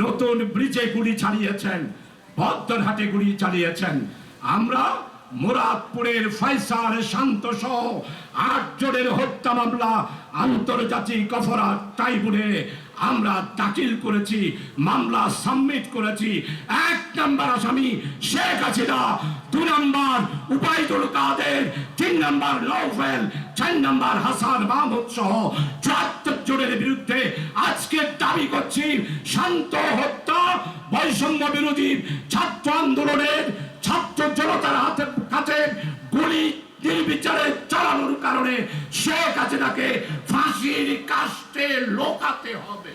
নতুন ব্রিজে গুলি চালিয়েছেন ভদ্রহাটে গুলি চালিয়েছেন। আমরা মুরাদপুরের ফাইসার শান্ত সহ আট জনের হত্যা মামলা, আন্তর্জাতিক অপরাধ ট্রাইব্যুনালে আমরা দাখিল করেছি, মামলা সাবমিট করেছি। এক নম্বর আসামি শেখ হাসিনা, দু নম্বর উপায়দুল কাদের, তিন নম্বর নৌফেল চার নম্বর হাসান মাহমুদ সহ চুয়াত্তর জনের বিরুদ্ধে আজকে দাবি করছি, শান্ত হত্যা, বৈষম্য বিরোধী ছাত্র আন্দোলনের ছাত্র জনতার হাতে কাছে গুলি, নির্বিচারে চালানোর কারণে শেখ হাসিনাকে ফাঁসির কাস্টে লোকাতে হবে।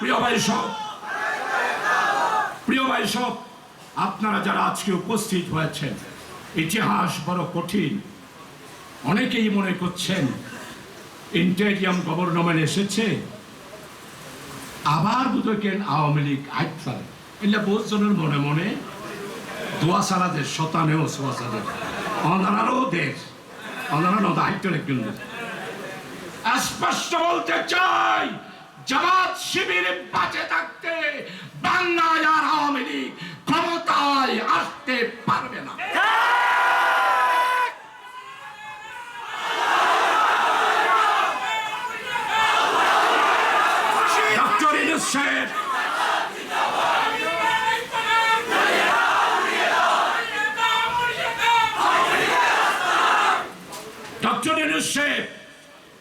প্রিয় ভাই প্রিয় ভাই আপনারা যারা আজকে উপস্থিত হয়েছেন, ইতিহাস বড় কঠিন। অনেকেই মনে করছেন, ইন্টেরিয়াম গভর্নমেন্ট এসেছে, আবার বুঝেন আওয়ামী লীগ আইফাল এগুলা বহুজনের মনে মনে দোয়া শতানেও সোয়া অনারারও দেশ। অনারা নদা একজন স্পষ্ট বলতে চাই, জামাত শিবির বাঁচে থাকতে বাংলায় আর আওয়ামী লীগ ক্ষমতায় আসতে পারবে না। ডক্টর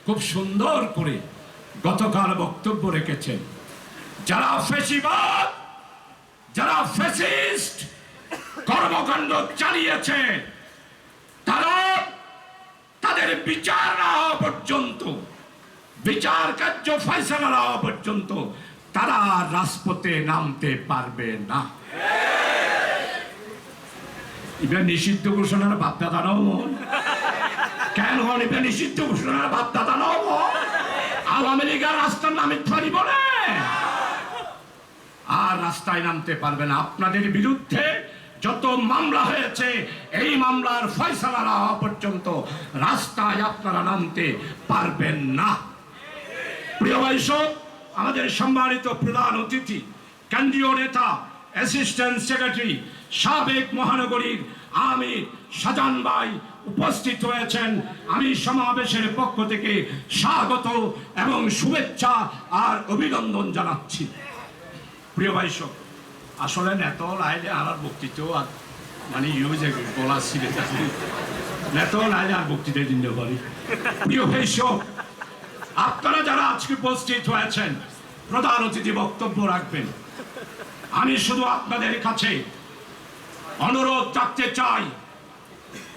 খুব সুন্দর করে গতকাল বক্তব্য রেখেছেন। যারা ফেসিবাদ, যারা ফেসিস্ট কর্মকাণ্ড চালিয়েছে, তারা তাদের বিচার না হওয়া পর্যন্ত, বিচার কার্য ফয়সলা না হওয়া পর্যন্ত তারা রাজপথে নামতে পারবে না। এবার নিষিদ্ধ ঘোষণার বাপদাদা নমন কেন হন নিষিদ্ধ ঘোষণার বাপদাদা নমন আওয়ামী লীগের রাস্তার নামে ফারি বলে আর রাস্তায় নামতে পারবে না। আপনাদের বিরুদ্ধে যত মামলা হয়েছে, এই মামলার ফয়সলা না হওয়া পর্যন্ত রাস্তায় আপনারা নামতে পারবেন না। প্রিয় বৈষব আমাদের সম্মানিত প্রধান অতিথি, কেন্দ্রীয় নেতা, অ্যাসিস্ট্যান্ট সেক্রেটারি, সাবেক মহানগরীর আমির সাজান ভাই উপস্থিত হয়েছেন আমি সমাবেশের পক্ষ থেকে স্বাগত এবং শুভেচ্ছা আর অভিনন্দন জানাচ্ছি। প্রিয় বৈষব আসলে নেত লাইলে আর বক্তৃতাও আর মানে ইউজে বলা ছিলে নেত লাইলে আর বক্তৃতা দিতে পারি। প্রিয় বৈষব আপনারা যারা আজকে উপস্থিত হয়েছেন, প্রধান অতিথি বক্তব্য রাখবেন। আমি শুধু আপনাদের কাছে অনুরোধ রাখতে চাই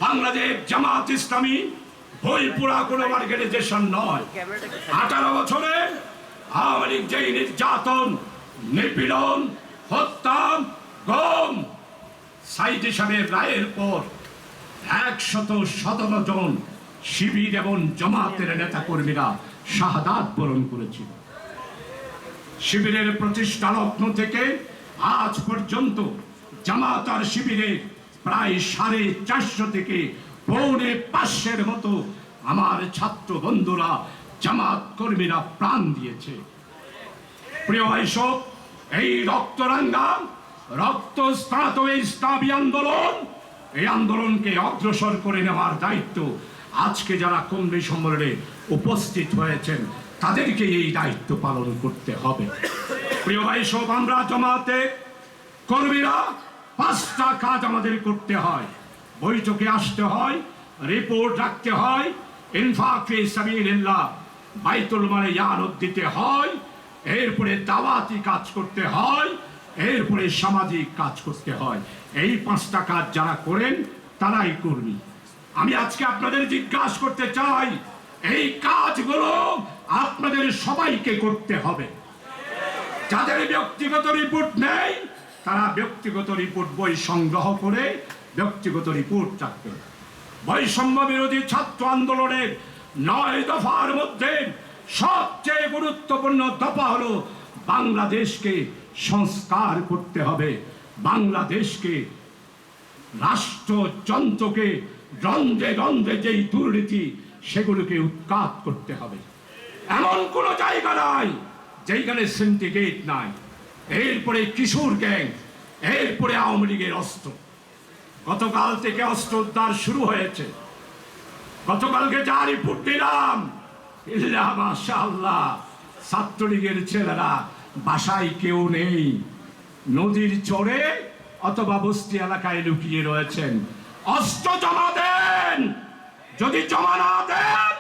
বাংলাদেশ জামাত ইসলামী বইপুরা কোনো অর্গানাইজেশন নয়। আঠারো বছরে আওয়ামী লীগ যেই নির্যাতন, নিপীড়ন, হত্যা, গম সাইদ হিসাবের রায়ের পর একশত সতেরো জন শিবির এবং জমাতের নেতা কর্মীরা শাহাদাত বরণ করেছিল। শিবিরের প্রতিষ্ঠা লগ্ন থেকে আজ পর্যন্ত জামাত আর শিবিরে প্রায় সাড়ে চারশো থেকে পৌনে পাঁচশের মতো আমার ছাত্র বন্ধুরা, জামাত কর্মীরা প্রাণ দিয়েছে। প্রিয় ভাইসব এই রক্তরাঙ্গা রক্ত স্নাত এই ইসলামী আন্দোলন, এই আন্দোলনকে অগ্রসর করে নেওয়ার দায়িত্ব আজকে যারা কর্মী সম্মেলনে উপস্থিত হয়েছেন, তাদেরকে এই দায়িত্ব পালন করতে হবে। প্রিয় ভাই সব, আমরা জমাতে কর্মীরা পাঁচটা কাজ আমাদের করতে হয়। বৈঠকে আসতে হয় রিপোর্ট রাখতে হয় ইনফাকে সাবিলিল্লাহ বাইতুল মালে ইয়ানত দিতে হয়, এরপরে দাওয়াতি কাজ করতে হয়, এরপরে সামাজিক কাজ করতে হয়। এই পাঁচটা কাজ যারা করেন, তারাই কর্মী। আমি আজকে আপনাদের জিজ্ঞাসা করতে চাই, এই কাজগুলো আপনাদের সবাইকে করতে হবে। যাদের ব্যক্তিগত রিপোর্ট নেই তারা ব্যক্তিগত রিপোর্ট বই সংগ্রহ করে ব্যক্তিগত রিপোর্ট রাখবে বৈষম্য বিরোধী ছাত্র আন্দোলনের নয় দফার মধ্যে সবচেয়ে গুরুত্বপূর্ণ দফা হলো বাংলাদেশকে সংস্কার করতে হবে। বাংলাদেশকে রাষ্ট্রযন্ত্রকে রন্ধ্রে রন্ধ্রে যেই দুর্নীতি, সেগুলোকে উৎখাত করতে হবে। এমন কোনো জায়গা নাই যেখানে সিন্ডিকেট নাই। এরপরে কিশোর গ্যাং, এরপরে আওয়ামী লীগের অস্ত্র। গতকাল থেকে অস্ত্র উদ্ধার শুরু হয়েছে। গতকালকে যা রিপোর্ট দিলাম ইল্লা মাশাআল্লাহ, ছাত্রলীগের ছেলেরা বাসায় কেউ নেই। নদীর চরে অথবা বস্তি এলাকায় লুকিয়ে রয়েছেন। অস্ত্র জমা দেন! যদি জমা না দেন,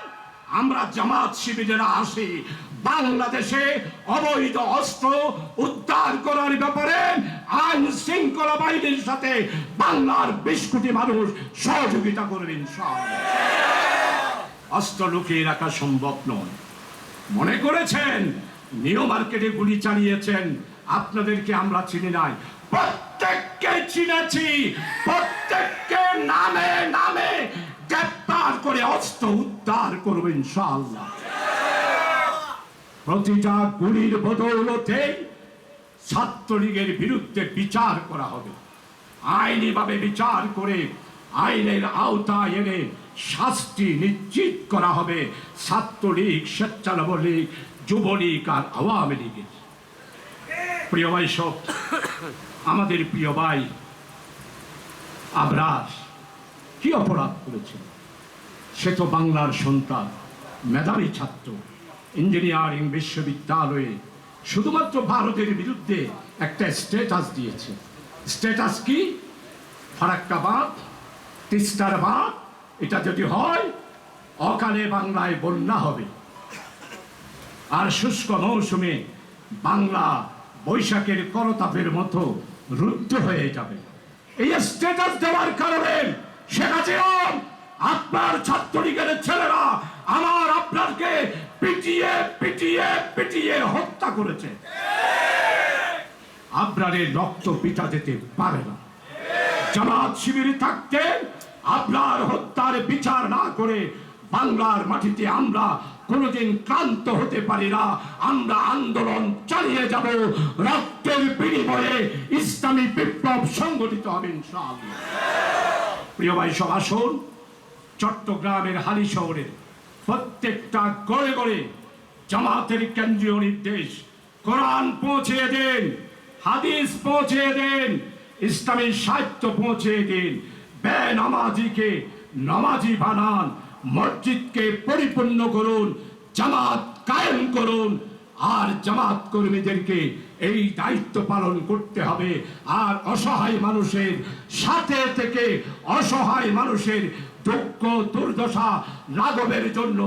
আমরা জামাত শিবিরেরা আসি বাংলাদেশে অবৈধ অস্ত্র উদ্ধার করার ব্যাপারে আইন শৃঙ্খলা বাহিনীর সাথে বাংলার বিশ কোটি মানুষ সহযোগিতা করবেন অস্ত্র লুকিয়ে রাখা সম্ভব নয়। মনে করেছেন নিউ মার্কেটে গুলি চালিয়েছেন। আপনাদেরকে আমরা চিনি নাই। প্রত্যেককে চিনেছি। প্রত্যেককে নামে নামে গ্রেপ্তার করে অস্ত্র উদ্ধার করবেন ইনশাআল্লাহ। প্রতিটা গুলির বদৌলতে ছাত্রলীগের বিরুদ্ধে বিচার করা হবে। আইনিভাবে বিচার করে আইনের আওতায় এনে শাস্তি নিশ্চিত করা হবে। ছাত্রলীগ স্বেচ্ছালব লীগ, যুবলীগ আর আওয়ামী লীগের। প্রিয় ভাই সব, আমাদের প্রিয় ভাই আবরার, কি অপরাধ করেছিল? সে তো বাংলার সন্তান, মেধাবী ছাত্র। ইঞ্জিনিয়ারিং বিশ্ববিদ্যালয়ে শুধুমাত্র ভারতের বিরুদ্ধে একটা স্ট্যাটাস দিয়েছে। স্ট্যাটাস কি? ফারাক্কাবাদ তিস্তার বাদ এটা যদি হয়, অকালে বাংলায় বন্যা হবে। আর শুষ্ক মৌসুমে বাংলা বৈশাখের করতাপের মতো রুদ্ধ হয়ে যাবে। এই স্ট্যাটাস দেওয়ার কারণে শেখ হাসিনা, আপনার ছাত্রলীগের ছেলেরা, আমার আপনাকে পিটিয়ে পিটিয়ে পিটিয়ে হত্যা করেছে। আব্রারের রক্ত পিতা যেতে পারে না। জামাত শিবিরে থাকতে আপনার হত্যার বিচার না করে বাংলার মাটিতে আমরা কোনোদিন ক্লান্ত হতে পারি না। আমরা আন্দোলন চালিয়ে যাব। রক্তের বিনিময়ে ইসলামী বিপ্লব সংগঠিত হবে ইনশাআল্লাহ। প্রিয় ভাই, সব আসুন। চট্টগ্রামের হালি শহরের প্রত্যেকটা গড়ে গড়ে জামাতের কেন্দ্রীয় নির্দেশ কোরআন পৌঁছে দেন, হাদিস পৌঁছে দেন, ইসলামী সাহিত্য পৌঁছে দিন বে নামাজিকে নামাজি বানান, মসজিদকে পরিপূর্ণ করুন, জামাত কায়েম করুন, আর জামাত কর্মীদেরকে এই দায়িত্ব পালন করতে হবে। আর অসহায় মানুষের সাথে থেকে অসহায় মানুষের দুঃখ, দুর্দশা লাঘবের জন্য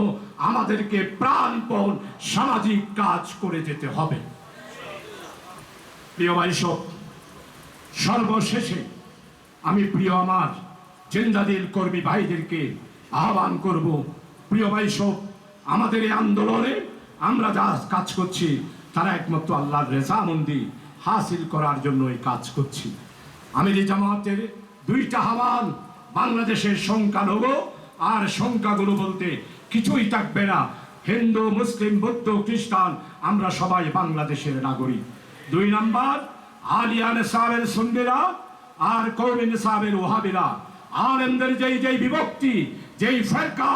আমাদেরকে প্রাণপণ সামাজিক কাজ করে যেতে হবে। প্রিয় সব, সর্বশেষে আমি প্রিয় আমার জেন্দাদিল কর্মী ভাইদেরকে আহ্বান করব। প্রিয় সব, আমাদের এই আন্দোলনে আমরা যা কাজ করছি, তারা একমাত্র আল্লাহর রেজামন্দি হাসিল করার জন্য এই কাজ করছি। আমি এই জামাতের দুইটা আহ্বান বাংলাদেশের সংখ্যালঘু আর সংখ্যাগুলো বলতে কিছুই থাকবে না। হিন্দু, মুসলিম, বৌদ্ধ, খ্রিস্টান, আমরা সবাই বাংলাদেশের নাগরিক। দুই নাম্বার আলিয়ান সাহেবের সুন্নিরা আর কৌমিন সাহেবের ওহাবিরা। আলেমদের যেই যেই বিভক্তি, যেই ফেরকা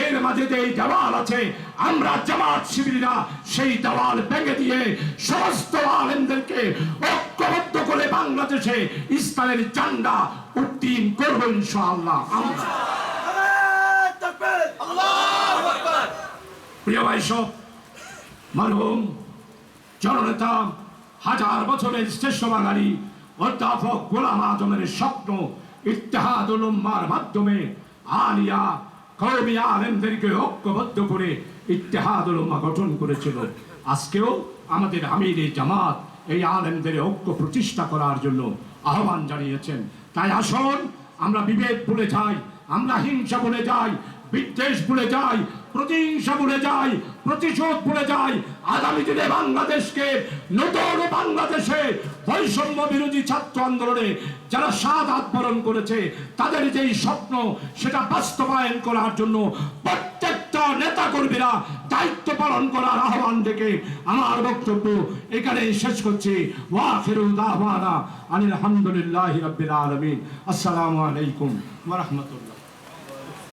এর মাঝে যেই দেওয়াল আছে, আমরা জামাত শিবিরা সেই দেওয়াল ভেঙে দিয়ে সমস্ত আলেমদেরকে ঐক্যবদ্ধ করে বাংলাদেশে ইসলামের চান্ডা উত্তীন করব ইনশাআল্লাহ। প্রিয় ভাই সব, মরহুম, জননেতা, হাজার বছরের শ্রেষ্ঠ বাঙালি, অধ্যাপক গোলাম আজমের স্বপ্ন ইত্তেহাদুল উম্মার মাধ্যমে আলিয়া কৌমি আলেমদেরকে ঐক্যবদ্ধ করে ইত্তেহাদুল উম্মা গঠন করেছিল। আজকেও আমাদের আমির জামাত এই আলেমদের ঐক্য প্রতিষ্ঠা করার জন্য আহ্বান জানিয়েছেন। তাই আসুন, আমরা বিভেদ ভুলে যাই, আমরা হিংসা ভুলে যাই, বিদ্বেষ ভুলে যাই প্রতিহিংসা ভুলে যাই প্রতিশোধ ভুলে যাই আগামী দিনে বাংলাদেশকে, নতুন বাংলাদেশে বৈষম্য বিরোধী ছাত্র আন্দোলনে যারা সাত বরণ করেছে, তাদের যেই স্বপ্ন, সেটা বাস্তবায়ন করার জন্য প্রত্যেকটা নেতা কর্মীরা দায়িত্ব পালন করার আহ্বান ডেকে আমার বক্তব্য এখানেই শেষ করছি। ওয়াখিরু দাওয়ানা আনিল হামদুলিল্লাহি রাব্বিল আলামিন। আসসালামু আলাইকুম রাহমাতুল্লাহ।